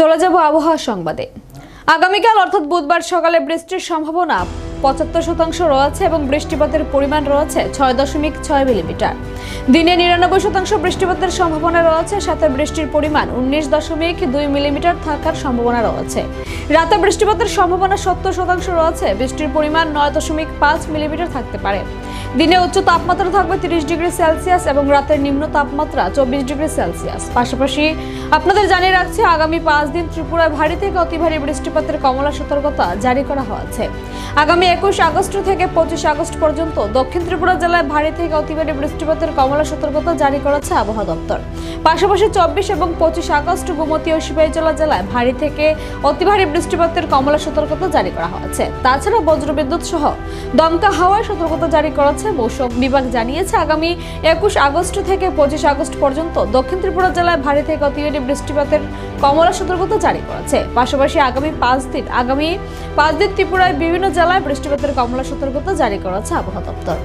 চলে যাব আবহাওয়া সংবাদে। আগামীকাল অর্থাৎ বুধবার সকালে বৃষ্টির সম্ভাবনা পঁচাত্তর শতাংশ রয়েছে এবং বৃষ্টিপাতের পরিমাণ রয়েছে ছয় দশমিক ছয় মিলিমিটার। দিনে নিরানব্বই শতাংশ বৃষ্টিপাতের সম্ভাবনা রয়েছে, সাথে বৃষ্টির পরিমাণ উনিশ দশমিক দুই মিলিমিটার থাকার সম্ভাবনা রয়েছে। রাতে বৃষ্টিপাতের সম্ভাবনা সত্তর শতাংশ রয়েছে, বৃষ্টির পরিমাণ নয় দশমিক পাঁচ মিলিমিটার থাকতে পারে। দিনে উচ্চ তাপমাত্রা থাকবে তিরিশ ডিগ্রি সেলসিয়াস এবং রাতের নিম্ন তাপমাত্রা চব্বিশ ডিগ্রি সেলসিয়াস। পাশাপাশি আপনাদের জানিয়ে রাখছে, আগামী পাঁচ দিন ত্রিপুরায় ভারী থেকে অতি ভারী বৃষ্টিপাতের কমলা সতর্কতা জারি করা হয়েছে। আগামী একুশ আগস্ট থেকে পঁচিশ আগস্ট পর্যন্ত দক্ষিণ ত্রিপুরা জেলায় ভারী থেকে অতি ভারী বৃষ্টিপাতের কমলা সতর্কতা জারি করেছে আবহাওয়া দপ্তর। পাশাপাশি চব্বিশ এবং পঁচিশ আগস্ট গোমতী ও সিপাহীজলা জেলায় ভারী থেকে অতি ভারী বৃষ্টিপাতের কমলা সতর্কতা জারি করা হয়েছে। তাছাড়া বজ্রবিদ্যুৎ সহ দমকা হাওয়ায় সতর্কতা জারি করেছে মৌসুম বিভাগ জানিয়েছে, আগামী একুশ আগস্ট থেকে পঁচিশ আগস্ট পর্যন্ত দক্ষিণ ত্রিপুরা জেলায় ভারী থেকে অতিরিক্ত বৃষ্টিপাতের কমলা সতর্কতা জারি করেছে। পাশাপাশি আগামী পাঁচ দিন, আগামী পাঁচ দিন ত্রিপুরায় বিভিন্ন জেলায় বৃষ্টিপাতের কমলা সতর্কতা জারি করেছে আবহাওয়া দপ্তর।